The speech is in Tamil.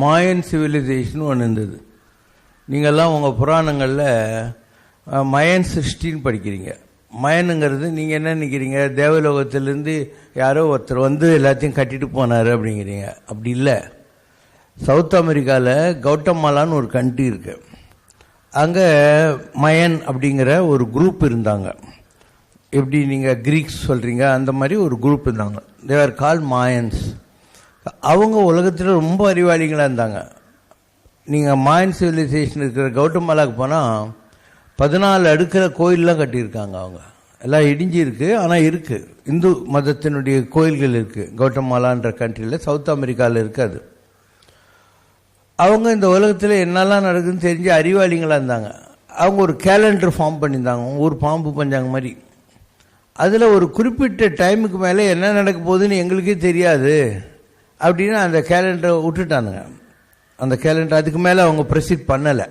மாயன் சிவிலைசேஷன் ஒன்று இருந்தது. நீங்கள்லாம் உங்கள் புராணங்களில் மயன் சிருஷ்டின்னு படிக்கிறீங்க. மயனுங்கிறது நீங்கள் என்ன நினைக்கிறீங்க? தேவலோகத்திலேருந்து யாரோ ஒருத்தர் வந்து எல்லாத்தையும் கட்டிட்டு போனார் அப்படிங்கிறீங்க. அப்படி இல்லை. சவுத் அமெரிக்காவில் கௌட்டமாலான்னு ஒரு கண்ட்ரி இருக்கு. அங்கே மயன் அப்படிங்கிற ஒரு குரூப் இருந்தாங்க. எப்படி நீங்கள் கிரீக்ஸ் சொல்கிறீங்க அந்த மாதிரி ஒரு குரூப் இருந்தாங்க. தேவர் கால் மாயன்ஸ் அவங்க உலகத்தில் ரொம்ப அறிவாளிகளாக இருந்தாங்க. நீங்கள் மாயன் சிவிலைசேஷன் இருக்கிற கௌட்டமாலாக்கு போனால் பதினாலு அடுக்கிற கோயிலெலாம் கட்டியிருக்காங்க அவங்க. எல்லாம் இடிஞ்சு ஆனால் இருக்குது இந்து மதத்தினுடைய கோயில்கள் இருக்குது கௌட்டமாலான்ற கண்ட்ரியில் சவுத் அமெரிக்காவில் இருக்காது அவங்க இந்த உலகத்தில் என்னெல்லாம் நடக்குதுன்னு தெரிஞ்சு அறிவாளிகளாக இருந்தாங்க. அவங்க ஒரு கேலண்டர் ஃபார்ம் பண்ணியிருந்தாங்க. ஒரு பாம்பு பஞ்சாங்க மாதிரி. அதில் ஒரு குறிப்பிட்ட டைமுக்கு மேலே என்ன நடக்க போகுதுன்னு எங்களுக்கே தெரியாது. அப்படின்னு அந்த கேலண்டரை விட்டுட்டானுங்க. அந்த கேலண்டர் அதுக்கு மேலே அவங்க ப்ரொசீட் பண்ணலை.